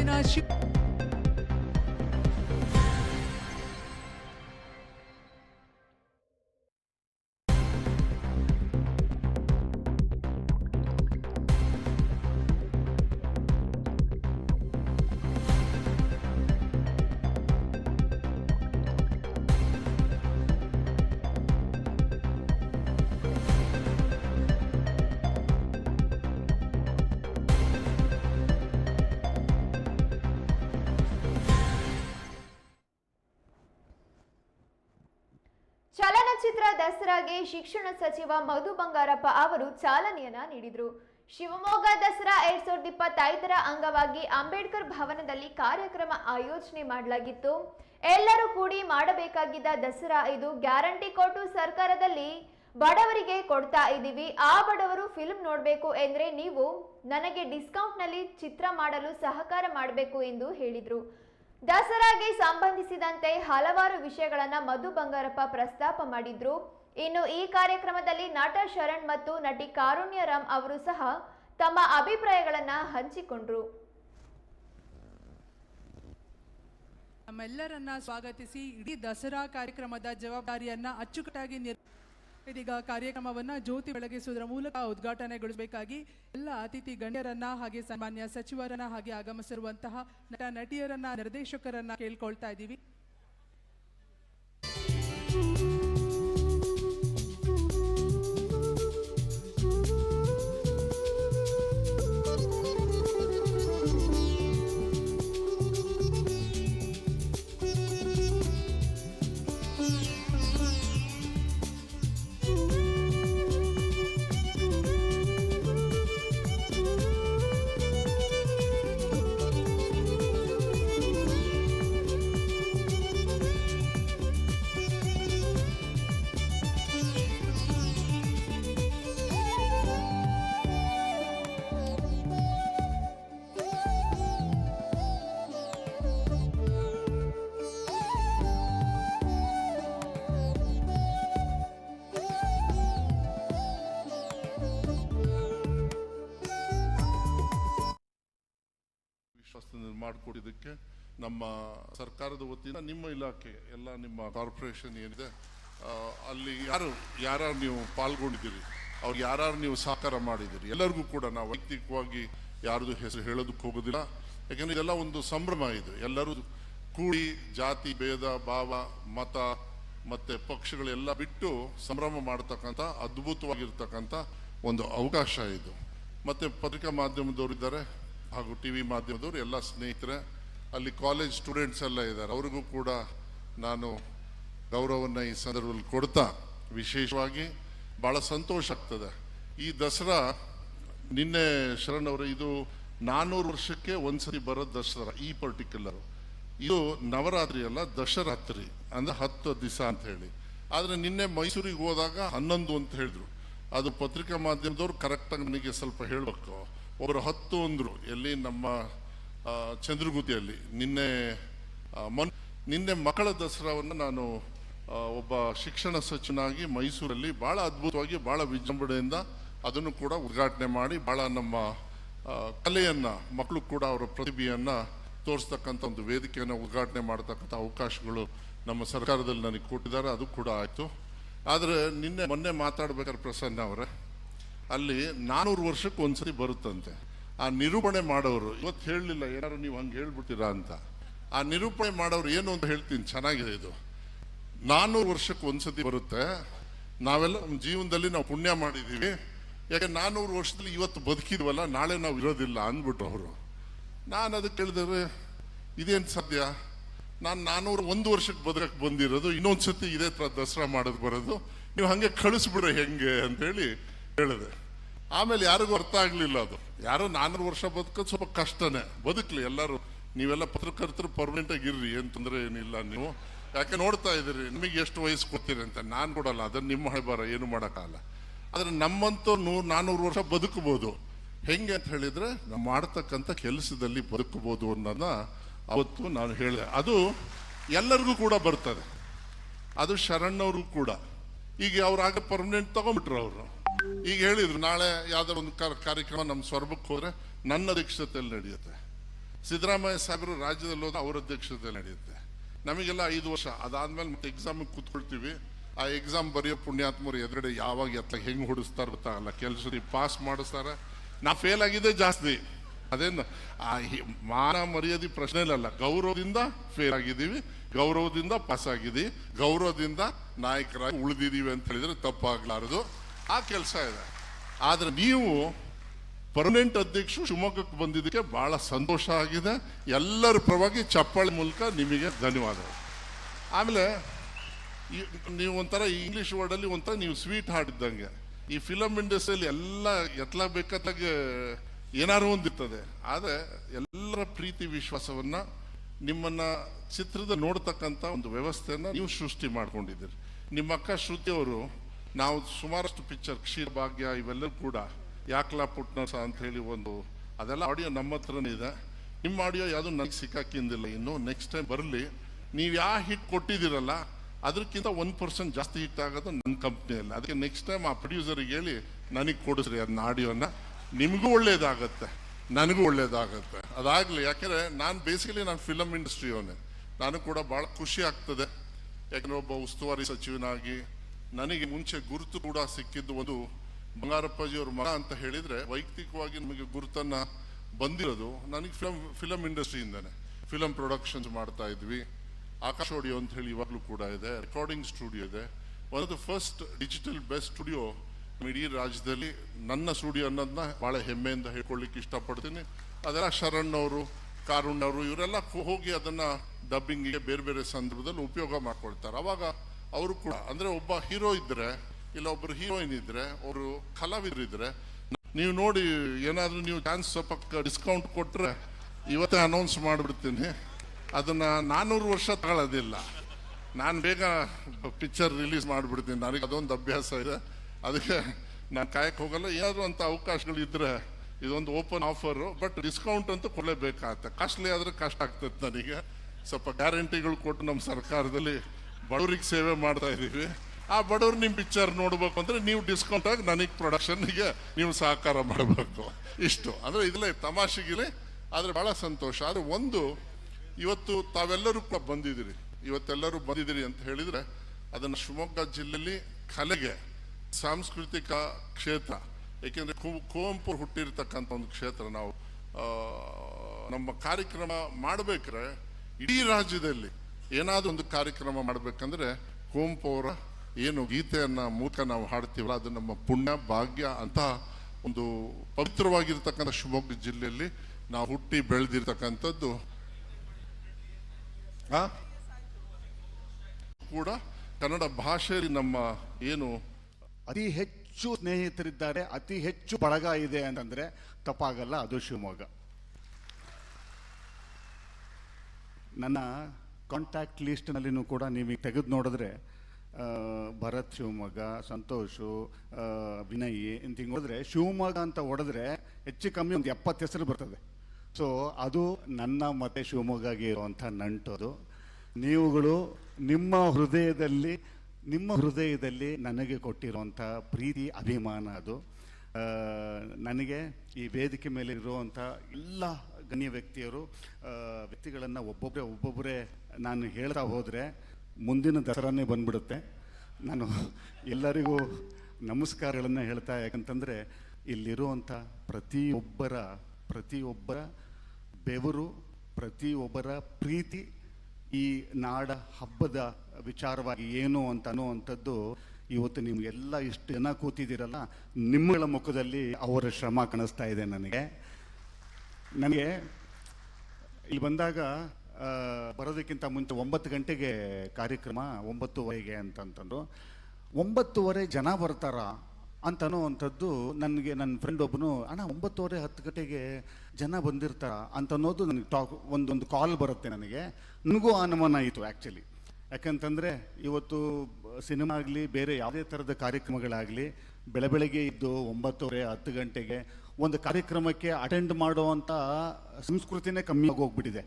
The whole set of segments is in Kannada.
Avinashi. ಚಲನಚಿತ್ರ ದಸರಾಗೆ ಶಿಕ್ಷಣ ಸಚಿವ ಮಧು ಬಂಗಾರಪ್ಪ ಅವರು ಚಾಲನೆಯನ್ನ ನೀಡಿದರು. ಶಿವಮೊಗ್ಗ ದಸರಾ ಎರಡ್ ಸಾವಿರದ ಇಪ್ಪತ್ತೈದರ ಅಂಗವಾಗಿ ಅಂಬೇಡ್ಕರ್ ಭವನದಲ್ಲಿ ಕಾರ್ಯಕ್ರಮ ಆಯೋಜನೆ ಮಾಡಲಾಗಿತ್ತು. ಎಲ್ಲರೂ ಕೂಡಿ ಮಾಡಬೇಕಾಗಿದ್ದ ದಸರಾ ಇದು ಗ್ಯಾರಂಟಿ ಕೊಟ್ಟು ಸರ್ಕಾರದಲ್ಲಿ ಬಡವರಿಗೆ ಕೊಡ್ತಾ ಇದ್ದೀವಿ. ಆ ಬಡವರು ಫಿಲ್ಮ್ ನೋಡಬೇಕು ಎಂದ್ರೆ ನೀವು ನನಗೆ ಡಿಸ್ಕೌಂಟ್ನಲ್ಲಿ ಚಿತ್ರ ಮಾಡಲು ಸಹಕಾರ ಮಾಡಬೇಕು ಎಂದು ಹೇಳಿದರು. ದಸರಾಗೆ ಸಂಬಂಧಿಸಿದಂತೆ ಹಲವಾರು ವಿಷಯಗಳನ್ನ ಮಧು ಬಂಗಾರಪ್ಪ ಪ್ರಸ್ತಾಪ ಮಾಡಿದ್ರು. ಇನ್ನು ಈ ಕಾರ್ಯಕ್ರಮದಲ್ಲಿ ನಟ ಶರಣ್ ಮತ್ತು ನಟಿ ಕಾರುಣ್ಯ ರಾಮ್ ಅವರು ಸಹ ತಮ್ಮ ಅಭಿಪ್ರಾಯಗಳನ್ನ ಹಂಚಿಕೊಂಡ್ರು. ನಮ್ಮೆಲ್ಲರನ್ನ ಸ್ವಾಗತಿಸಿ, ಇಡೀ ದಸರಾ ಕಾರ್ಯಕ್ರಮದ ಜವಾಬ್ದಾರಿಯನ್ನ ಅಚ್ಚುಕಟ್ಟಾಗಿ ನಿರ್ ಇದೀಗ ಕಾರ್ಯಕ್ರಮವನ್ನ ಜ್ಯೋತಿ ಬೆಳಗಿಸುವುದರ ಮೂಲಕ ಉದ್ಘಾಟನೆಗೊಳಿಸಬೇಕಾಗಿ ಎಲ್ಲ ಅತಿಥಿ ಗಣ್ಯರನ್ನ ಹಾಗೆ ಸನ್ಮಾನ್ಯ ಸಚಿವರನ್ನ ಹಾಗೆ ಆಗಮಿಸಿರುವಂತಹ ನಟ, ನಟಿಯರನ್ನ ನಿರ್ದೇಶಕರನ್ನ ಕೇಳ್ಕೊಳ್ತಾ ಇದ್ದೀವಿ. ಮಾಡಿಕೊಟ್ಟಿದ್ದಕ್ಕೆ ನಮ್ಮ ಸರ್ಕಾರದ ವತಿಯಿಂದ ನಿಮ್ಮ ಇಲಾಖೆ, ಎಲ್ಲ ನಿಮ್ಮ ಕಾರ್ಪೊರೇಷನ್ ಏನಿದೆ ಅಲ್ಲಿ ಯಾರು ಯಾರು ನೀವು ಪಾಲ್ಗೊಂಡಿದ್ದೀರಿ ಅವ್ರಿಗೆ ಯಾರು ನೀವು ಸಹಕಾರ ಮಾಡಿದ್ದೀರಿ, ಎಲ್ಲರಿಗೂ ಕೂಡ ನಾವು ವೈಯಕ್ತಿಕವಾಗಿ ಯಾರ್ದು ಹೆಸರು ಹೇಳೋದಕ್ಕೆ ಹೋಗೋದಿಲ್ಲ. ಯಾಕಂದ್ರೆ ಇದೆಲ್ಲ ಒಂದು ಸಂಭ್ರಮ ಇದು. ಎಲ್ಲರೂ ಕೂಡಿ ಜಾತಿ, ಭೇದ, ಭಾವ, ಮತ, ಮತ್ತೆ ಪಕ್ಷಗಳೆಲ್ಲ ಬಿಟ್ಟು ಸಂಭ್ರಮ ಮಾಡ್ತಕ್ಕಂಥ, ಅದ್ಭುತವಾಗಿರ್ತಕ್ಕಂಥ ಒಂದು ಅವಕಾಶ ಇದು. ಮತ್ತೆ ಪತ್ರಿಕಾ ಮಾಧ್ಯಮದವರು ಇದ್ದಾರೆ ಹಾಗೂ ಟಿ ವಿ ಮಾಧ್ಯಮದವರು ಎಲ್ಲ ಸ್ನೇಹಿತರೆ, ಅಲ್ಲಿ ಕಾಲೇಜ್ ಸ್ಟೂಡೆಂಟ್ಸ್ ಎಲ್ಲ ಇದ್ದಾರೆ. ಅವ್ರಿಗೂ ಕೂಡ ನಾನು ಗೌರವವನ್ನು ಈ ಸಂದರ್ಭದಲ್ಲಿ ಕೊಡ್ತಾ, ವಿಶೇಷವಾಗಿ ಭಾಳ ಸಂತೋಷ ಆಗ್ತದೆ. ಈ ದಸರಾ, ನಿನ್ನೆ ಶರಣ್ ಅವರು, ಇದು ನಾನ್ನೂರು ವರ್ಷಕ್ಕೆ ಒಂದ್ಸರಿ ಬರೋ ದಸರಾ, ಈ ಪರ್ಟಿಕ್ಯುಲರ್ ಇದು ನವರಾತ್ರಿ ಅಲ್ಲ, ದಶರಾತ್ರಿ, ಅಂದ್ರೆ ಹತ್ತು ದಿವಸ ಅಂತ ಹೇಳಿ. ಆದರೆ ನಿನ್ನೆ ಮೈಸೂರಿಗೆ ಹೋದಾಗ ಹನ್ನೊಂದು ಅಂತ ಹೇಳಿದ್ರು. ಅದು ಪತ್ರಿಕಾ ಮಾಧ್ಯಮದವ್ರು ಕರೆಕ್ಟಾಗಿ ನನಗೆ ಸ್ವಲ್ಪ ಹೇಳಬೇಕು. ಒಬ್ಬರು ಹತ್ತು ಅಂದರು. ಎಲ್ಲಿ ನಮ್ಮ ಚಂದ್ರಗುತಿಯಲ್ಲಿ ನಿನ್ನೆ ಮೊನ್, ನಿನ್ನೆ ಮಕ್ಕಳ ದಸರಾವನ್ನು ನಾನು ಒಬ್ಬ ಶಿಕ್ಷಣ ಸಚಿವನಾಗಿ ಮೈಸೂರಲ್ಲಿ ಭಾಳ ಅದ್ಭುತವಾಗಿ ಭಾಳ ವಿಜೃಂಭಣೆಯಿಂದ ಅದನ್ನು ಕೂಡ ಉದ್ಘಾಟನೆ ಮಾಡಿ ಭಾಳ ನಮ್ಮ ಕಲೆಯನ್ನ, ಮಕ್ಕಳು ಕೂಡ ಅವರ ಪ್ರತಿಭೆಯನ್ನು ತೋರಿಸ್ತಕ್ಕಂಥ ಒಂದು ವೇದಿಕೆಯನ್ನು ಉದ್ಘಾಟನೆ ಮಾಡತಕ್ಕಂಥ ಅವಕಾಶಗಳು ನಮ್ಮ ಸರ್ಕಾರದಲ್ಲಿ ನನಗೆ ಕೊಟ್ಟಿದ್ದಾರೆ. ಅದು ಕೂಡ ಆಯಿತು. ಆದರೆ ನಿನ್ನೆ ಮೊನ್ನೆ ಮಾತಾಡ್ಬೇಕಾದ್ರೆ ಪ್ರಸನ್ನ ಅವರೇ ಅಲ್ಲಿ ನಾನೂರು ವರ್ಷಕ್ಕೆ ಒಂದ್ಸರಿ ಬರುತ್ತಂತೆ. ಆ ನಿರೂಪಣೆ ಮಾಡೋರು, ಇವತ್ತು ಹೇಳಲಿಲ್ಲ, ಏನಾದ್ರು ನೀವು ಹಂಗೆ ಹೇಳ್ಬಿಟ್ಟಿರಾ ಅಂತ. ಆ ನಿರೂಪಣೆ ಮಾಡೋರು ಏನು ಅಂತ ಹೇಳ್ತೀನಿ, ಚೆನ್ನಾಗಿದೆ ಇದು. ನಾನ್ನೂರು ವರ್ಷಕ್ಕೆ ಒಂದ್ಸತಿ ಬರುತ್ತೆ. ನಾವೆಲ್ಲ ನಮ್ಮ ಜೀವನದಲ್ಲಿ ನಾವು ಪುಣ್ಯ ಮಾಡಿದ್ದೀವಿ. ಯಾಕೆ ನಾನ್ನೂರು ವರ್ಷದಲ್ಲಿ ಇವತ್ತು ಬದುಕಿದ್ವಲ್ಲ, ನಾಳೆ ನಾವು ಇರೋದಿಲ್ಲ ಅಂದ್ಬಿಟ್ರು ಅವರು. ನಾನು ಅದಕ್ಕೆ ಕೇಳಿದ್ರೆ ಇದೇನು ಸಾಧ್ಯ? ನಾನು ನಾನ್ನೂರು ಒಂದು ವರ್ಷಕ್ಕೆ ಬದುಕಕ್ಕೆ ಬಂದಿರೋದು ಇನ್ನೊಂದು ಸತಿ ಇದೇ ಥರ ದಸರಾ ಮಾಡೋದು ಬರೋದು. ನೀವು ಹಾಗೆ ಕಳಿಸ್ಬಿಡ್ರಿ ಹೆಂಗೆ ಅಂತೇಳಿ ಹೇಳಿದೆ ಆಮೇಲೆ ಯಾರಿಗೂ ಅರ್ಥ ಆಗಲಿಲ್ಲ ಅದು. ಯಾರೋ ನಾನೂರು ವರ್ಷ ಬದುಕೋದು ಸ್ವಲ್ಪ ಕಷ್ಟನೇ. ಬದುಕಲಿ ಎಲ್ಲರೂ. ನೀವೆಲ್ಲ ಪತ್ರಕರ್ತರು ಪರ್ಮನೆಂಟ್ ಆಗಿರ್ರಿ ಏನು ತೊಂದರೆ ಏನಿಲ್ಲ ನೀವು. ಯಾಕೆ ನೋಡ್ತಾ ಇದ್ದೀರಿ, ನಿಮಗೆ ಎಷ್ಟು ವಯಸ್ಸು ಕೊಡ್ತೀರಿ ಅಂತ. ನಾನು ಕೊಡಲ್ಲ, ಅದನ್ನು ನಿಮ್ಮ ಹಣೆಬಾರ, ಏನು ಮಾಡೋಕ್ಕಾಗಲ್ಲ. ಆದರೆ ನಮ್ಮಂತೂ ನೂರು ನಾನ್ನೂರು ವರ್ಷ ಬದುಕಬಹುದು ಹೆಂಗೆ ಅಂತ ಹೇಳಿದ್ರೆ, ನಾವು ಮಾಡ್ತಕ್ಕಂಥ ಕೆಲಸದಲ್ಲಿ ಬದುಕಬಹುದು ಅನ್ನೋದನ್ನ ಅವತ್ತು ನಾನು ಹೇಳಿದೆ. ಅದು ಎಲ್ಲರಿಗೂ ಕೂಡ ಬರ್ತದೆ. ಅದು ಶರಣ್ಣವ್ರಿಗೂ ಕೂಡ. ಈಗ ಅವ್ರು ಆಗ ಪರ್ಮನೆಂಟ್ ತಗೊಂಡ್ಬಿಟ್ರು ಅವರು. ಈಗ ಹೇಳಿದ್ರು, ನಾಳೆ ಯಾವ್ದೋ ಒಂದು ಕಾರ್ಯಕ್ರಮ ನಮ್ಮ ಸ್ವರ್ಭಕ್ಕೆ ಹೋದ್ರೆ ನನ್ನ ಅಧ್ಯಕ್ಷತೆಯಲ್ಲಿ ನಡೆಯುತ್ತೆ. ಸಿದ್ದರಾಮಯ್ಯ ಸಾಹೇಬರು ರಾಜ್ಯದಲ್ಲಿ ಹೋದ ಅವ್ರ ಅಧ್ಯಕ್ಷತೆಯಲ್ಲಿ ನಡೆಯುತ್ತೆ. ನಮಗೆಲ್ಲ ಐದು ವರ್ಷ, ಅದಾದ್ಮೇಲೆ ಮತ್ತೆ ಎಕ್ಸಾಮಿಗೆ ಕೂತ್ಕೊಳ್ತೀವಿ. ಆ ಎಕ್ಸಾಮ್ ಬರೆಯೋ ಪುಣ್ಯಾತ್ಮರು ಎದುರುಗಡೆ ಯಾವಾಗ ಎತ್ತ, ಹೆಂಗೆ ಹೊಡಿಸ್ತಾರೆ ಗೊತ್ತಾಗಲ್ಲ ಕೆಲಸ ಪಾಸ್ ಮಾಡಿಸ್ತಾರೆ. ನಾ ಫೇಲ್ ಆಗಿದ್ದೆ ಜಾಸ್ತಿ. ಅದೇನು? ಆ ಮಾನ ಮರ್ಯಾದೆ ಪ್ರಶ್ನೆ ಇಲ್ಲ ಗೌರವದಿಂದ ಫೇಲ್ ಆಗಿದ್ದೀವಿ, ಗೌರವದಿಂದ ಪಾಸ್ ಆಗಿದ್ದೀವಿ, ಗೌರವದಿಂದ ನಾಯಕರಾಗಿ ಉಳಿದಿದ್ದೀವಿ ಅಂತ ಹೇಳಿದ್ರೆ ತಪ್ಪಾಗ್ಲಾರದು. ಆ ಕೆಲಸ ಇದೆ. ಆದ್ರೆ ನೀವು ಪರ್ಮನೆಂಟ್ ಅಧ್ಯಕ್ಷರು ಶಿವಮೊಗ್ಗಕ್ಕೆ ಬಂದಿದ್ದಕ್ಕೆ ಬಹಳ ಸಂತೋಷ ಆಗಿದೆ. ಎಲ್ಲರ ಪರವಾಗಿ ಚಪ್ಪಾಳೆ ಮೂಲಕ ನಿಮಗೆ ಧನ್ಯವಾದಗಳು. ಆಮೇಲೆ ನೀವು ಒಂಥರ ಇಂಗ್ಲಿಷ್ ವರ್ಡಲ್ಲಿ ಒಂಥರ ನೀವು ಸ್ವೀಟ್ ಹಾಡಿದ್ದಂಗೆ ಈ ಫಿಲಮ್ ಇಂಡಸ್ಟ್ರಿಯಲ್ಲಿ ಎಲ್ಲ ಎತ್ಲ ಬೇಕಾದಾಗ ಏನಾರು ಒಂದಿರ್ತದೆ ಆದರೆ ಎಲ್ಲರ ಪ್ರೀತಿ ವಿಶ್ವಾಸವನ್ನ ನಿಮ್ಮನ್ನ ಚಿತ್ರದ ನೋಡ್ತಕ್ಕಂಥ ಒಂದು ವ್ಯವಸ್ಥೆಯನ್ನು ನೀವು ಸೃಷ್ಟಿ ಮಾಡ್ಕೊಂಡಿದ್ದೀರಿ. ನಿಮ್ಮ ಅಕ್ಕ ಶ್ರುತಿ ಅವರು ನಾವು ಸುಮಾರಷ್ಟು ಪಿಕ್ಚರ್ ಕ್ಷೀರ್ ಭಾಗ್ಯ ಇವೆಲ್ಲರೂ ಕೂಡ ಯಾಕ್ಲಾ ಪುಟ್ನಸ ಅಂತ ಹೇಳಿ ಒಂದು, ಅದೆಲ್ಲ ಆಡಿಯೋ ನಮ್ಮ ಹತ್ರನೇ ಇದೆ. ನಿಮ್ಮ ಆಡಿಯೋ ಯಾವುದು ನನಗೆ ಸಿಕ್ಕಾಕಿಂದಿಲ್ಲ. ಇನ್ನು ನೆಕ್ಸ್ಟ್ ಟೈಮ್ ಬರಲಿ, ನೀವು ಯಾವ ಹಿಟ್ ಕೊಟ್ಟಿದ್ದೀರಲ್ಲ ಅದಕ್ಕಿಂತ ಒಂದು ಪರ್ಸೆಂಟ್ ಜಾಸ್ತಿ ಹಿಟ್ ಆಗೋದು ನನ್ನ ಕಂಪ್ನಿಯಲ್ಲಿ ಅದಕ್ಕೆ ನೆಕ್ಸ್ಟ್ ಟೈಮ್ ಆ ಪ್ರೊಡ್ಯೂಸರಿಗೆ ಹೇಳಿ, ನನಗೆ ಕೊಡಿಸ್ರಿ ಅದನ್ನ ಆಡಿಯೋನ ನಿಮಗೂ ಒಳ್ಳೇದಾಗತ್ತೆ, ನನಗೂ ಒಳ್ಳೇದಾಗತ್ತೆ. ಅದಾಗಲಿ, ಯಾಕೆಂದರೆ ನಾನು ಬೇಸಿಕಲಿ ನಾನು ಫಿಲಮ್ ಇಂಡಸ್ಟ್ರಿಯವನೇ ನಾನು ಕೂಡ ಭಾಳ ಖುಷಿ ಆಗ್ತದೆ. ಯಾಕಂದ್ರೆ ಒಬ್ಬ ಉಸ್ತುವಾರಿ ಸಚಿವನಾಗಿ ನನಗೆ ಮುಂಚೆ ಗುರುತು ಕೂಡ ಸಿಕ್ಕಿದ್ದು ಒಂದು ಬಂಗಾರಪ್ಪಾಜಿಯವ್ರ ಮಗ ಅಂತ ಹೇಳಿದ್ರೆ ವೈಯಕ್ತಿಕವಾಗಿ ನಮಗೆ ಗುರುತನ್ನು ಬಂದಿರೋದು. ನನಗೆ ಫಿಲಮ್ ಫಿಲಮ್ ಇಂಡಸ್ಟ್ರಿಯಿಂದನೇ ಫಿಲಮ್ ಪ್ರೊಡಕ್ಷನ್ಸ್ ಮಾಡ್ತಾ ಇದ್ವಿ. ಆಕಾಶ್ ಆಡಿಯೋ ಅಂತ ಹೇಳಿ ಇವಾಗಲೂ ಕೂಡ ಇದೆ. ರೆಕಾರ್ಡಿಂಗ್ ಸ್ಟುಡಿಯೋ ಇದೆ. One of the first digital best studio ಇಡೀ ರಾಜ್ಯದಲ್ಲಿ ನನ್ನ ಸ್ಟುಡಿಯೋ ಅನ್ನೋದನ್ನ ಭಾಳ ಹೆಮ್ಮೆಯಿಂದ ಹೇಳ್ಕೊಳ್ಳಿಕ್ಕೆ ಇಷ್ಟಪಡ್ತೀನಿ. ಅದೆಲ್ಲ ಶರಣ್ ಅವರು ಕಾರುಣ್ ಅವರು ಇವರೆಲ್ಲ ಹೋಗಿ ಅದನ್ನ ಡಬ್ಬಿಂಗಿಗೆ ಬೇರೆ ಬೇರೆ ಸಂದರ್ಭದಲ್ಲಿ ಉಪಯೋಗ ಮಾಡ್ಕೊಳ್ತಾರೆ. ಅವಾಗ ಅವರು ಕೂಡ, ಅಂದ್ರೆ ಒಬ್ಬ ಹೀರೋ ಇದ್ದರೆ ಇಲ್ಲ ಒಬ್ಬರು ಹೀರೋಯಿನ್ ಇದ್ದರೆ ಅವರು ಕಲಾವಿದ್ರು ಇದ್ರೆ, ನೀವು ನೋಡಿ, ಏನಾದರೂ ನೀವು ಚಾನ್ಸ್ ಸ್ವಲ್ಪ ಡಿಸ್ಕೌಂಟ್ ಕೊಟ್ಟರೆ ಇವತ್ತೇ ಅನೌನ್ಸ್ ಮಾಡಿಬಿಡ್ತೀನಿ. ಅದನ್ನ ನಾನ್ನೂರು ವರ್ಷ ತಗೊಳ್ಳೋದಿಲ್ಲ. ನಾನು ಬೇಗ ಪಿಕ್ಚರ್ ರಿಲೀಸ್ ಮಾಡಿಬಿಡ್ತೀನಿ. ನನಗೆ ಅದೊಂದು ಅಭ್ಯಾಸ ಇದೆ. ಅದಕ್ಕೆ ನಾನು ಕಾಯಕ್ಕೆ ಹೋಗಲ್ಲ. ಏನಾದರೂ ಅಂತ ಅವಕಾಶಗಳು ಇದ್ರೆ, ಇದೊಂದು ಓಪನ್ ಆಫರು ಬಟ್ ಡಿಸ್ಕೌಂಟ್ ಅಂತೂ ಕೊಡಲೇಬೇಕಾಗತ್ತೆ. ಕಾಸ್ಟ್ಲಿ ಆದರೆ ಕಷ್ಟ ಆಗ್ತದೆ ನನಗೆ. ಸ್ವಲ್ಪ ಗ್ಯಾರಂಟಿಗಳು ಕೊಟ್ಟು ನಮ್ಮ ಸರ್ಕಾರದಲ್ಲಿ ಬಡವರಿಗೆ ಸೇವೆ ಮಾಡ್ತಾ ಇದ್ದೀವಿ. ಆ ಬಡವ್ರು ನಿಮ್ಮ ಪಿಕ್ಚರ್ ನೋಡ್ಬೇಕು ಅಂದರೆ ನೀವು ಡಿಸ್ಕೌಂಟ್ ಆಗಿ ನನಗೆ ಪ್ರೊಡಕ್ಷನ್ಗೆ ನೀವು ಸಹಕಾರ ಮಾಡಬೇಕು. ಇಷ್ಟು. ಅಂದರೆ ಇದಲ್ಲೇ ತಮಾಷೆಗಿಲೆ ಆದರೆ ಭಾಳ ಸಂತೋಷ. ಆದರೆ ಒಂದು, ಇವತ್ತು ತಾವೆಲ್ಲರೂ ಕೂಡ ಬಂದಿದ್ದೀರಿ. ಇವತ್ತೆಲ್ಲರೂ ಬಂದಿದ್ದೀರಿ ಅಂತ ಹೇಳಿದರೆ ಅದನ್ನು ಶಿವಮೊಗ್ಗ ಜಿಲ್ಲೆಯಲ್ಲಿ ಕಲೆಗೆ ಸಾಂಸ್ಕೃತಿಕ ಕ್ಷೇತ್ರ, ಏಕೆಂದರೆ ಕುವೆಂಪು ಹುಟ್ಟಿರ್ತಕ್ಕಂಥ ಒಂದು ಕ್ಷೇತ್ರ ನಾವು ನಮ್ಮ ಕಾರ್ಯಕ್ರಮ ಮಾಡಬೇಕ್ರೆ ಇಡೀ ರಾಜ್ಯದಲ್ಲಿ ಏನಾದರೂ ಒಂದು ಕಾರ್ಯಕ್ರಮ ಮಾಡಬೇಕಂದ್ರೆ ಕುವೆಂಪು ಅವರ ಏನು ಗೀತೆಯನ್ನು ಮೂಲಕ ನಾವು ಹಾಡ್ತೀವಲ್ಲ, ಅದು ನಮ್ಮ ಪುಣ್ಯ, ಭಾಗ್ಯ ಅಂತ ಒಂದು ಪವಿತ್ರವಾಗಿರ್ತಕ್ಕಂಥ ಶಿವಮೊಗ್ಗ ಜಿಲ್ಲೆಯಲ್ಲಿ ನಾವು ಹುಟ್ಟಿ ಬೆಳೆದಿರ್ತಕ್ಕಂಥದ್ದು? ಕೂಡ ಕನ್ನಡ ಭಾಷೆಯಲ್ಲಿ ನಮ್ಮ ಏನು ಅತಿ ಹೆಚ್ಚು ಸ್ನೇಹಿತರಿದ್ದಾರೆ, ಅತಿ ಹೆಚ್ಚು ಬಳಗ ಇದೆ ಅಂತಂದ್ರೆ ತಪ್ಪಾಗಲ್ಲ, ಅದು ಶಿವಮೊಗ್ಗ ನನ್ನ ಕಾಂಟ್ಯಾಕ್ಟ್ ಲಿಸ್ಟ್ನಲ್ಲಿನೂ ಕೂಡ ನೀವು ತೆಗೆದು ನೋಡಿದ್ರೆ ಭರತ್, ಶಿವಮೊಗ್ಗ, ಸಂತೋಷು ವಿನಯ್ ಅಂತ ಹಿಂಗೆ ಹೊಡೆದ್ರೆ ಶಿವಮೊಗ್ಗ ಅಂತ ಹೊಡೆದ್ರೆ ಹೆಚ್ಚು ಕಮ್ಮಿ ಒಂದು ಎಪ್ಪತ್ತು ಹೆಸರು ಬರ್ತದೆ. ಸೊ ಅದು ನನ್ನ ಮತ್ತೆ ಶಿವಮೊಗ್ಗಗೆ ಇರುವಂಥ ನಂಟು ಅದು. ನೀವುಗಳು ನಿಮ್ಮ ಹೃದಯದಲ್ಲಿ ನಿಮ್ಮ ಹೃದಯದಲ್ಲಿ ನನಗೆ ಕೊಟ್ಟಿರುವಂಥ ಪ್ರೀತಿ, ಅಭಿಮಾನ ಅದು. ನನಗೆ ಈ ವೇದಿಕೆ ಮೇಲೆ ಇರುವಂಥ ಎಲ್ಲ ಗಣ್ಯ ವ್ಯಕ್ತಿಯರು ವ್ಯಕ್ತಿಗಳನ್ನು ಒಬ್ಬೊಬ್ಬರೇ ಒಬ್ಬೊಬ್ಬರೇ ನಾನು ಹೇಳ್ತಾ ಹೋದರೆ ಮುಂದಿನ ದಸರಾನೇ ಬಂದ್ಬಿಡುತ್ತೆ. ನಾನು ಎಲ್ಲರಿಗೂ ನಮಸ್ಕಾರಗಳನ್ನು ಹೇಳ್ತಾ, ಯಾಕಂತಂದರೆ ಇಲ್ಲಿರುವಂಥ ಪ್ರತಿಯೊಬ್ಬರ ಪ್ರತಿಯೊಬ್ಬರ ಬೆವರು, ಪ್ರತಿಯೊಬ್ಬರ ಪ್ರೀತಿ ಈ ನಾಡ ಹಬ್ಬದ ವಿಚಾರವಾಗಿ ಏನು ಅಂತ ಅನ್ನುವಂಥದ್ದು ಇವತ್ತು ನಿಮಗೆಲ್ಲ ಇಷ್ಟು ಜನ ಕೂತಿದ್ದೀರಲ್ಲ, ನಿಮ್ಮಗಳ ಮುಖದಲ್ಲಿ ಅವರ ಶ್ರಮ ಕಾಣಿಸ್ತಾ ಇದೆ ನನಗೆ. ನನಗೆ ಇಲ್ಲಿ ಬಂದಾಗ ಬರೋದಕ್ಕಿಂತ ಮುಂಚೆ ಒಂಬತ್ತು ಗಂಟೆಗೆ ಕಾರ್ಯಕ್ರಮ, ಒಂಬತ್ತುವರೆಗೆ ಅಂತಂತಂದು. ಒಂಬತ್ತುವರೆ ಜನ ಬರ್ತಾರ ಅಂತನೋ ಅನ್ನೋವಂಥದ್ದು ನನಗೆ ನನ್ನ ಫ್ರೆಂಡ್ ಒಬ್ಬನು ಅಣ್ಣ, ಒಂಬತ್ತುವರೆ ಹತ್ತು ಗಂಟೆಗೆ ಜನ ಬಂದಿರ್ತಾರ ಅಂತ ಅನ್ನೋದು ನನಗೆ ಟಾಕ್ ಒಂದೊಂದು ಕಾಲ್ ಬರುತ್ತೆ ನನಗೆ. ನನಗೂ ಅನುಮಾನ ಆಯಿತು ಆ್ಯಕ್ಚುಲಿ ಯಾಕಂತಂದರೆ ಇವತ್ತು ಸಿನಿಮಾ ಆಗಲಿ, ಬೇರೆ ಯಾವುದೇ ಥರದ ಕಾರ್ಯಕ್ರಮಗಳಾಗಲಿ, ಬೆಳೆ ಬೆಳಗ್ಗೆ ಇದ್ದು ಒಂಬತ್ತುವರೆ, ಹತ್ತು ಗಂಟೆಗೆ ಒಂದು ಕಾರ್ಯಕ್ರಮಕ್ಕೆ ಅಟೆಂಡ್ ಮಾಡುವಂಥ ಸಂಸ್ಕೃತಿನೇ ಕಮ್ಮಿ ಆಗೋಗ್ಬಿಟ್ಟಿದೆ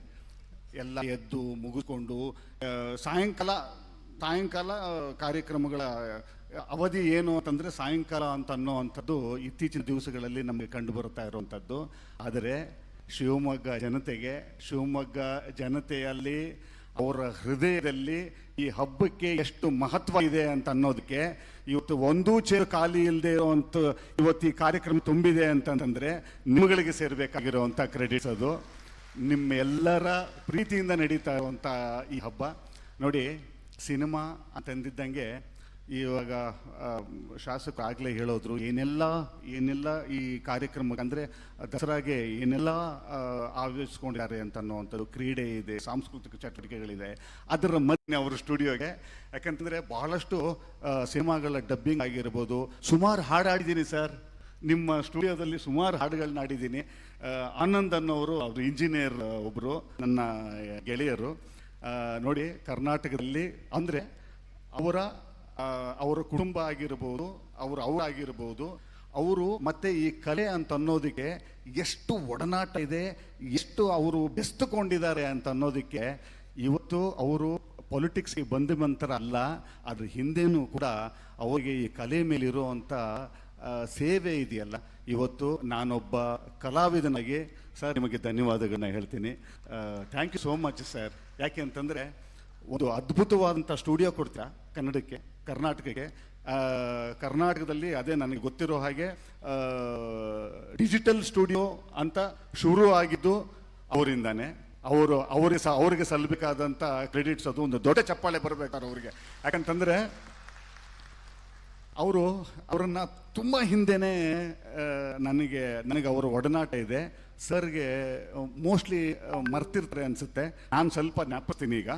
ಎಲ್ಲ ಎದ್ದು, ಮುಗಿಸ್ಕೊಂಡು ಸಾಯಂಕಾಲ ಸಾಯಂಕಾಲ ಕಾರ್ಯಕ್ರಮಗಳ ಅವಧಿ ಏನು ಅಂತಂದರೆ ಸಾಯಂಕಾಲ ಅಂತ ಅನ್ನೋವಂಥದ್ದು ಇತ್ತೀಚಿನ ದಿವಸಗಳಲ್ಲಿ ನಮಗೆ ಕಂಡು ಬರ್ತಾ ಇರುವಂಥದ್ದು. ಆದರೆ ಶಿವಮೊಗ್ಗ ಜನತೆಗೆ, ಶಿವಮೊಗ್ಗ ಜನತೆಯಲ್ಲಿ ಅವರ ಹೃದಯದಲ್ಲಿ ಈ ಹಬ್ಬಕ್ಕೆ ಎಷ್ಟು ಮಹತ್ವ ಇದೆ ಅಂತ ಅನ್ನೋದಕ್ಕೆ ಇವತ್ತು ಒಂದೂ ಚೇರು ಖಾಲಿ ಇಲ್ಲದೆ ಇರುವಂತ ಇವತ್ತು ಈ ಕಾರ್ಯಕ್ರಮ ತುಂಬಿದೆ ಅಂತಂದ್ರೆ ನಿಮ್ಮಗಳಿಗೆ ಸೇರಬೇಕಾಗಿರುವಂಥ ಕ್ರೆಡಿಟ್ಸ್ ಅದು. ನಿಮ್ಮ ಎಲ್ಲರ ಪ್ರೀತಿಯಿಂದ ನಡೀತಾ ಇರುವಂಥ ಈ ಹಬ್ಬ. ನೋಡಿ, ಸಿನಿಮಾ ಅಂತಂದಿದ್ದಂಗೆ ಇವಾಗ ಶಾಸಕರು ಆಗಲೇ ಹೇಳೋದ್ರು, ಏನೆಲ್ಲ ಏನೆಲ್ಲ ಈ ಕಾರ್ಯಕ್ರಮ, ಅಂದರೆ ದಸರಾಗೆ ಏನೆಲ್ಲ ಆಯೋಜಿಸ್ಕೊಂಡಿದ್ದಾರೆ ಅಂತ ಅನ್ನೋವಂಥದ್ದು ಕ್ರೀಡೆ ಇದೆ, ಸಾಂಸ್ಕೃತಿಕ ಚಟುವಟಿಕೆಗಳಿದೆ. ಅದರ ಮಧ್ಯೆ ಅವರು ಸ್ಟುಡಿಯೋಗೆ, ಯಾಕಂತಂದರೆ ಬಹಳಷ್ಟು ಸಿನಿಮಾಗಳ ಡಬ್ಬಿಂಗ್ ಆಗಿರ್ಬೋದು. ಸುಮಾರು ಹಾಡು ಹಾಡಿದ್ದೀನಿ ಸರ್. ನಿಮ್ಮ ಸ್ಟುಡಿಯೋದಲ್ಲಿ ಸುಮಾರು ಹಾಡುಗಳನ್ನ ಆಡಿದ್ದೀನಿ ಆನಂದ್ ಅನ್ನೋರು, ಅವರು ಇಂಜಿನಿಯರ್ ಒಬ್ಬರು ನನ್ನ ಗೆಳೆಯರು. ನೋಡಿ, ಕರ್ನಾಟಕದಲ್ಲಿ, ಅಂದರೆ ಅವರ ಅವರ ಕುಟುಂಬ ಆಗಿರ್ಬೋದು, ಅವರು ಅವರಾಗಿರ್ಬೋದು ಅವರು ಮತ್ತೆ ಈ ಕಲೆ ಅಂತ ಅನ್ನೋದಕ್ಕೆ ಎಷ್ಟು ಒಡನಾಟ ಇದೆ, ಎಷ್ಟು ಅವರು ಬೆಸ್ತುಕೊಂಡಿದ್ದಾರೆ ಅಂತ ಅನ್ನೋದಕ್ಕೆ ಇವತ್ತು ಅವರು ಪೊಲಿಟಿಕ್ಸ್ಗೆ ಬಂದ ನಂತರ ಅಲ್ಲ ಅದ್ರ ಹಿಂದೆನೂ ಕೂಡ ಅವರಿಗೆ ಈ ಕಲೆ ಮೇಲಿರುವಂಥ ಸೇವೆ ಇದೆಯಲ್ಲ. ಇವತ್ತು ನಾನೊಬ್ಬ ಕಲಾವಿದನಾಗಿ ಸರ್ ನಿಮಗೆ ಧನ್ಯವಾದಗಳನ್ನ ಹೇಳ್ತೀನಿ. Thank you so much sir ಯಾಕೆ ಅಂತಂದರೆ, ಒಂದು ಅದ್ಭುತವಾದಂಥ ಸ್ಟುಡಿಯೋ ಕೊಡ್ತೀರಾ ಕನ್ನಡಕ್ಕೆ? ಕರ್ನಾಟಕಕ್ಕೆ. ಕರ್ನಾಟಕದಲ್ಲಿ ಅದೇ ನನಗೆ ಗೊತ್ತಿರೋ ಹಾಗೆ ಡಿಜಿಟಲ್ ಸ್ಟುಡಿಯೋ ಅಂತ ಶುರು ಆಗಿದ್ದು ಅವರಿಂದಾನೆ. ಅವರು, ಅವರಿಗೆ ಸಹ ಅವರಿಗೆ ಸಲ್ಲಬೇಕಾದಂಥ ಕ್ರೆಡಿಟ್ಸ್ ಅದು ಒಂದು ದೊಡ್ಡ ಚಪ್ಪಾಳೆ ಬರಬೇಕಾದ್ರೆ ಅವರಿಗೆ. ಯಾಕಂತಂದರೆ, ಅವರು, ಅವರನ್ನು ತುಂಬ ಹಿಂದೆನೇ ನನಗೆ ನನಗೆ ಅವರ ಒಡನಾಟ ಇದೆ. ಸರ್ಗೆ, ಮೋಸ್ಟ್ಲಿ ಮರ್ತಿರ್ತಾರೆ ಅನಿಸುತ್ತೆ. ನಾನು ಸ್ವಲ್ಪ ಜ್ಞಾಪಿಸ್ತೀನಿ ಈಗ.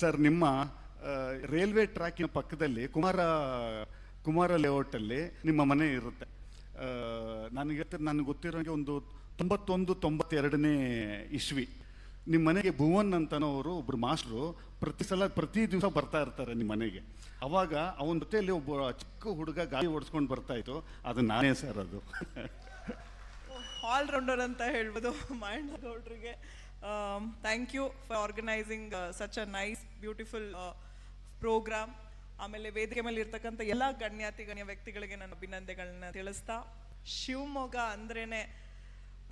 ಸರ್, ನಿಮ್ಮ ರೈಲ್ವೆ ಟ್ರ್ಯಾಕಿನ ಪಕ್ಕದಲ್ಲಿ ಕುಮಾರ ಕುಮಾರ ಲೇಔಟಲ್ಲಿ ನಿಮ್ಮ ಮನೆ ಇರುತ್ತೆ. ನನಗೆ ನನಗೆ ಗೊತ್ತಿರೋಂಗೆ ಒಂದು ತೊಂಬತ್ತೊಂದು, ತೊಂಬತ್ತೆರಡನೇ ಇಸ್ವಿ. ನಿಮ್ಮ ಮನೆಗೆ ಭುವನ್ ಅಂತನೋರು ಒಬ್ರು ಮಾಸ್ಟ್ರು, ಪ್ರತಿ ಸಲ, ಪ್ರತಿ ದಿವಸ ಬರ್ತಾ ಇರ್ತಾರೆ ನಿಮ್ಮ ಮನೆಗೆ. ಅವಾಗ ಅವನ ಜೊತೆಯಲ್ಲಿ ಒಬ್ಬ ಚಿಕ್ಕ ಹುಡುಗ ಗಾಡಿ ಓಡಿಸ್ಕೊಂಡು ಬರ್ತಾ ಇತ್ತು. ಅದು ನಾನೇ ಸರ್ ಅದು. ಆಲ್ ರೌಂಡರ್ ಅಂತ ಹೇಳ್ಬೋದು ಗೌಡ್ರಿಗೆ. Thank you for organising such a nice beautiful programme, ಆಮೇಲೆ ವೇದಿಕೆ ಮೇಲೆ ಇರ್ತಕ್ಕಂಥ ಎಲ್ಲ ಗಣ್ಯಾತಿ ಗಣ್ಯ ವ್ಯಕ್ತಿಗಳಿಗೆ ನಾನು ಅಭಿನಂದನೆಗಳನ್ನ ತಿಳಿಸ್ತಾ, ಶಿವಮೊಗ್ಗ ಅಂದ್ರೇನೆ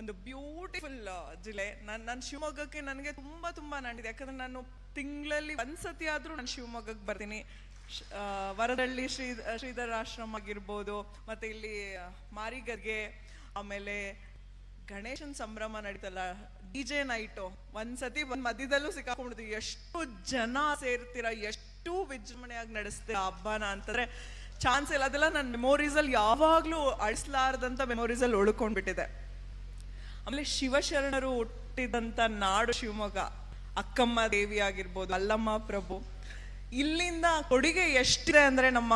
ಒಂದು ಬ್ಯೂಟಿಫುಲ್ ಜಿಲ್ಲೆ. ನನ್ನ ನನ್ನ ಶಿವಮೊಗ್ಗಕ್ಕೆ ನನಗೆ ತುಂಬ ತುಂಬ ನಂಟಿದೆ ಯಾಕಂದ್ರೆ ನಾನು ತಿಂಗಳಲ್ಲಿ ಒಂದ್ಸತಿ ಆದರೂ ನಾನು ಶಿವಮೊಗ್ಗಕ್ಕೆ ಬರ್ತೀನಿ. ವರದಳ್ಳಿ ಶ್ರೀ, ಶ್ರೀಧರ ಆಶ್ರಮ ಆಗಿರ್ಬೋದು, ಮತ್ತೆ ಇಲ್ಲಿ ಮಾರಿಗರ್ಗೆ, ಆಮೇಲೆ ಗಣೇಶನ್ ಸಂಭ್ರಮ ನಡೀತಲ್ಲ, ಡಿ ಜೆ ನೈಟು, ಒಂದ್ಸತಿ ಒಂದ್ ಮಧ್ಯದಲ್ಲೂ ಸಿಕ್ಕಾಕೊಂಡ್ಬಿಡ್ತೀವಿ. ಎಷ್ಟು ಜನ ಸೇರ್ತೀರ, ಎಷ್ಟು ವಿಜೃಂಭಣೆಯಾಗಿ ನಡೆಸ್ತೀರ ಹಬ್ಬನ ಅಂತಂದ್ರೆ ಚಾನ್ಸ್ ಇಲ್ಲ. ಅದೆಲ್ಲ ನನ್ನ ಮೆಮೊರೀಸಲ್ಲಿ ಯಾವಾಗಲೂ ಅಳಿಸ್ಲಾರ್ದಂಥ ಮೆಮೊರೀಸಲ್ಲಿ ಉಳ್ಕೊಂಡ್ಬಿಟ್ಟಿದೆ. ಆಮೇಲೆ ಶಿವಶರಣರು ಹುಟ್ಟಿದಂಥ ನಾಡು ಶಿವಮೊಗ್ಗ. ಅಕ್ಕಮ್ಮ ದೇವಿ ಆಗಿರ್ಬೋದು, ಅಲ್ಲಮ್ಮ ಪ್ರಭು. ಇಲ್ಲಿಂದ ಕೊಡುಗೆ ಎಷ್ಟಿದೆ ಅಂದ್ರೆ ನಮ್ಮ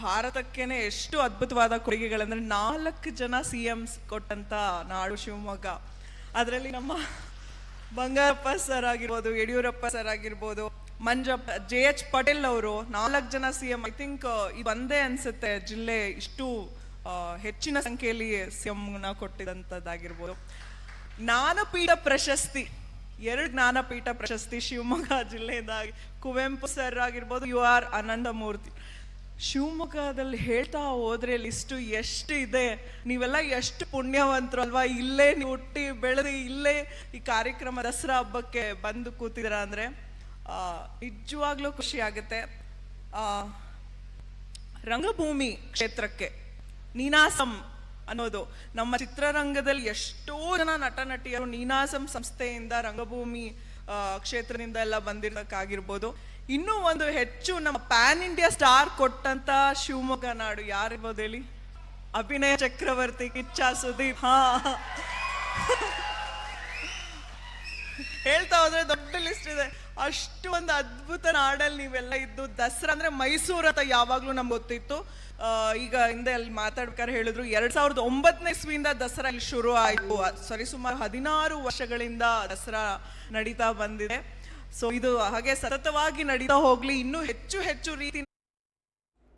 ಭಾರತಕ್ಕೇನೆ ಎಷ್ಟು ಅದ್ಭುತವಾದ ಕೊಡುಗೆಗಳಂದ್ರೆ ನಾಲ್ಕು ಜನ ಸಿ ಎಮ್ಸ್ ಕೊಟ್ಟಂತ ನಾಡು ಶಿವಮೊಗ್ಗ. ಅದರಲ್ಲಿ ನಮ್ಮ ಬಂಗಾರಪ್ಪ ಸರ್ ಆಗಿರ್ಬೋದು, ಯಡಿಯೂರಪ್ಪ ಸರ್ ಆಗಿರ್ಬೋದು, ಮಂಜಪ್ಪ, ಜೆ ಎಚ್ ಪಟೇಲ್ ಅವರು ನಾಲ್ಕು ಜನ ಸಿ ಎಂ ಐ ಥಿಂಕ್ ಈ ಒಂದೇ ಅನ್ಸುತ್ತೆ ಜಿಲ್ಲೆ ಇಷ್ಟು ಹೆಚ್ಚಿನ ಸಂಖ್ಯೆಯಲ್ಲಿ ಸಿ ಎಂನ ಕೊಟ್ಟಿದಂಥದ್ದಾಗಿರ್ಬೋದು ಜ್ಞಾನಪೀಠ ಪ್ರಶಸ್ತಿ, ಎರಡು ಜ್ಞಾನಪೀಠ ಪ್ರಶಸ್ತಿ ಶಿವಮೊಗ್ಗ ಜಿಲ್ಲೆಯಿಂದ ಕುವೆಂಪು ಸರ್ ಆಗಿರ್ಬೋದು, ಯು ಆರ್ ಅನಂತಮೂರ್ತಿ ಶಿವಮೊಗ್ಗದಲ್ಲಿ ಹೇಳ್ತಾ ಹೋದ್ರೆ ಲಿಸ್ಟು ಎಷ್ಟು ಇದೆ? ನೀವೆಲ್ಲ ಎಷ್ಟು ಪುಣ್ಯವಂತರು ಅಲ್ವಾ ಇಲ್ಲೇ ನೀವು ಹುಟ್ಟಿ ಬೆಳೆದು ಇಲ್ಲೇ ಈ ಕಾರ್ಯಕ್ರಮ ದಸರಾ ಹಬ್ಬಕ್ಕೆ ಬಂದು ಕೂತಿದ್ದೀರಾ ಅಂದ್ರೆ ನಿಜವಾಗ್ಲೂ ಖುಷಿ ಆಗುತ್ತೆ. ರಂಗಭೂಮಿ ಕ್ಷೇತ್ರಕ್ಕೆ ನೀನಾಸಂ ಅನ್ನೋದು, ನಮ್ಮ ಚಿತ್ರರಂಗದಲ್ಲಿ ಎಷ್ಟೋ ಜನ ನಟ ನಟಿಯರು ನೀನಾಸಂ ಸಂಸ್ಥೆಯಿಂದ ರಂಗಭೂಮಿ ಕ್ಷೇತ್ರದಿಂದ ಎಲ್ಲ ಬಂದಿರೋಕ್ಕಾಗಿರ್ಬೋದು. ಇನ್ನೂ ಒಂದು ಹೆಚ್ಚು ನಮ್ಮ ಪ್ಯಾನ್ ಇಂಡಿಯಾ ಸ್ಟಾರ್ ಕೊಟ್ಟಂತ ಶಿವಮೊಗ್ಗ ನಾಡು ಯಾರಿರ್ಬೋದು ಹೇಳಿ? ಅಭಿನಯ ಚಕ್ರವರ್ತಿ ಕಿಚ್ಚಾ ಸುದೀಪ್. ಹಾ. ಹೇಳ್ತಾ ಹೋದ್ರೆ ದೊಡ್ಡ ಲಿಸ್ಟ್ ಇದೆ. ಅಷ್ಟು ಒಂದು ಅದ್ಭುತ ನಾಡಲ್ಲಿ ನೀವೆಲ್ಲ ಇದ್ದು, ದಸರಾ ಅಂದ್ರೆ ಮೈಸೂರು ಅಂತ ಯಾವಾಗ್ಲೂ ನಮ್ಗೆ ಗೊತ್ತಿತ್ತು. ಈಗ ಹಿಂದೆ ಅಲ್ಲಿ ಮಾತಾಡ್ಬೇಕಾದ್ರೆ ಹೇಳಿದ್ರು, ಎರಡ್ ಸಾವಿರದ ಒಂಬತ್ತನೇ ಇಸ್ವಿಯಿಂದ ದಸರಾ ಇಲ್ಲಿ ಶುರು ಆಯ್ತು. ಸರಿ ಸುಮಾರು ಹದಿನಾರು ವರ್ಷಗಳಿಂದ ದಸರಾ ನಡೀತಾ ಬಂದಿದೆ. ಸೊ ಇದು ಹಾಗೆ ಸತತವಾಗಿ ನಡೀತಾ ಹೋಗ್ಲಿ ಇನ್ನೂ ಹೆಚ್ಚು ಹೆಚ್ಚು ರೀತಿ